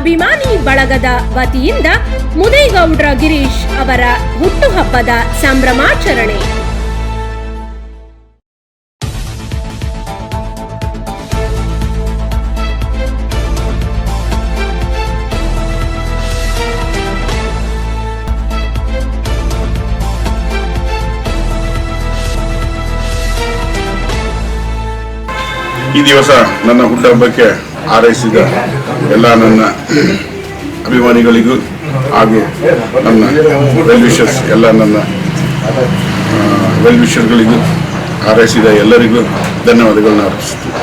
ಅಭಿಮಾನಿ ಬಳಗದ ವತಿಯಿಂದ ಮುದೇಗೌಡ್ರ ಗಿರೀಶ್ ಅವರ ಹುಟ್ಟುಹಬ್ಬದ ಸಂಭ್ರಮಾಚರಣೆ. ಈ ದಿವಸ ನನ್ನ ಹುಟ್ಟುಹಬ್ಬಕ್ಕೆ ಹಾರೈಸಿದ ಎಲ್ಲ ನನ್ನ ಅಭಿಮಾನಿಗಳಿಗೂ ಹಾಗೂ ನನ್ನ ವೆಲ್ ವಿಷರ್ಸ್ ಎಲ್ಲ ನನ್ನ ವೆಲ್ ವಿಷರ್ಗಳಿಗೂ ಹಾರೈಸಿದ ಎಲ್ಲರಿಗೂ ಧನ್ಯವಾದಗಳನ್ನ ಅರ್ಪಿಸುತ್ತೀನಿ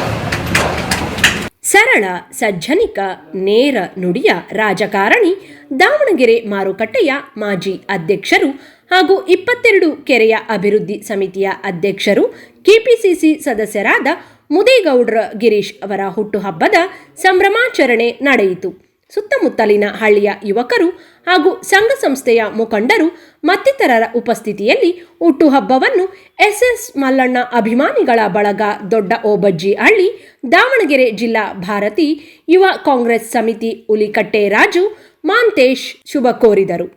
ಸರಳ, ಸಜ್ಜನಿಕ, ನೇರ ನುಡಿಯ ರಾಜಕಾರಣಿ ದಾವಣಗೆರೆ ಮಾರುಕಟ್ಟೆಯ ಮಾಜಿ ಅಧ್ಯಕ್ಷರು ಹಾಗೂ ಇಪ್ಪತ್ತೆರಡು ಕೆರೆಯ ಅಭಿವೃದ್ಧಿ ಸಮಿತಿಯ ಅಧ್ಯಕ್ಷರು, ಕೆಪಿಸಿಸಿ ಸದಸ್ಯರಾದ ಮುದೇಗೌಡ್ರ ಗಿರೀಶ್ ಅವರ ಹುಟ್ಟುಹಬ್ಬದ ಸಂಭ್ರಮಾಚರಣೆ ನಡೆಯಿತು. ಸುತ್ತಮುತ್ತಲಿನ ಹಳ್ಳಿಯ ಯುವಕರು ಹಾಗೂ ಸಂಘ ಸಂಸ್ಥೆಯ ಮುಖಂಡರು ಮತ್ತಿತರರ ಉಪಸ್ಥಿತಿಯಲ್ಲಿ ಹುಟ್ಟುಹಬ್ಬವನ್ನು ಎಸ್ಎಸ್ ಮಲ್ಲಣ್ಣ ಅಭಿಮಾನಿಗಳ ಬಳಗ ದೊಡ್ಡ ಓಬಜ್ಜಿ ಹಳ್ಳಿ, ದಾವಣಗೆರೆ ಜಿಲ್ಲಾ ಭಾರತಿ, ಯುವ ಕಾಂಗ್ರೆಸ್ ಸಮಿತಿ ಉಲಿಕಟ್ಟೆ ರಾಜು, ಮಾಂತೇಶ್ ಶುಭ ಕೋರಿದರು.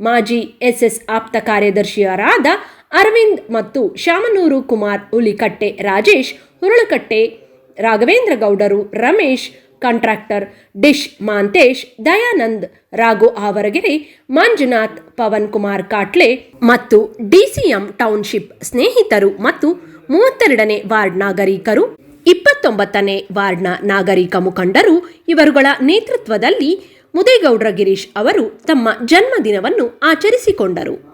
ಮಾಜಿ ಎಸ್ಎಸ್ ಆಪ್ತ ಕಾರ್ಯದರ್ಶಿಯರಾದ ಅರವಿಂದ್ ಮತ್ತು ಶಾಮನೂರು ಕುಮಾರ್ ಉಲಿಕಟ್ಟೆ ರಾಜೇಶ್ ಹುರುಳಕಟ್ಟೆ, ರಾಘವೇಂದ್ರ ಗೌಡರು, ರಮೇಶ್, ಕಾಂಟ್ರಾಕ್ಟರ್ ಡಿಶ್ ಮಾಂತೇಶ್, ದಯಾನಂದ್, ರಾಘು ಆವರಗೆರೆ, ಮಂಜುನಾಥ್, ಪವನ್ ಕುಮಾರ್ ಕಾಟ್ಲೆ ಮತ್ತು ಡಿಸಿಎಂ ಟೌನ್ಶಿಪ್ ಸ್ನೇಹಿತರು ಮತ್ತು ಮೂವತ್ತೆರಡನೇ ವಾರ್ಡ್ ನಾಗರಿಕರು, ಇಪ್ಪತ್ತೊಂಬತ್ತನೇ ವಾರ್ಡ್ನ ನಾಗರಿಕ ಮುಖಂಡರು, ಇವರುಗಳ ನೇತೃತ್ವದಲ್ಲಿ ಮುದೇಗೌಡ್ರ ಗಿರೀಶ್ ಅವರು ತಮ್ಮ ಜನ್ಮದಿನವನ್ನು ಆಚರಿಸಿಕೊಂಡರು.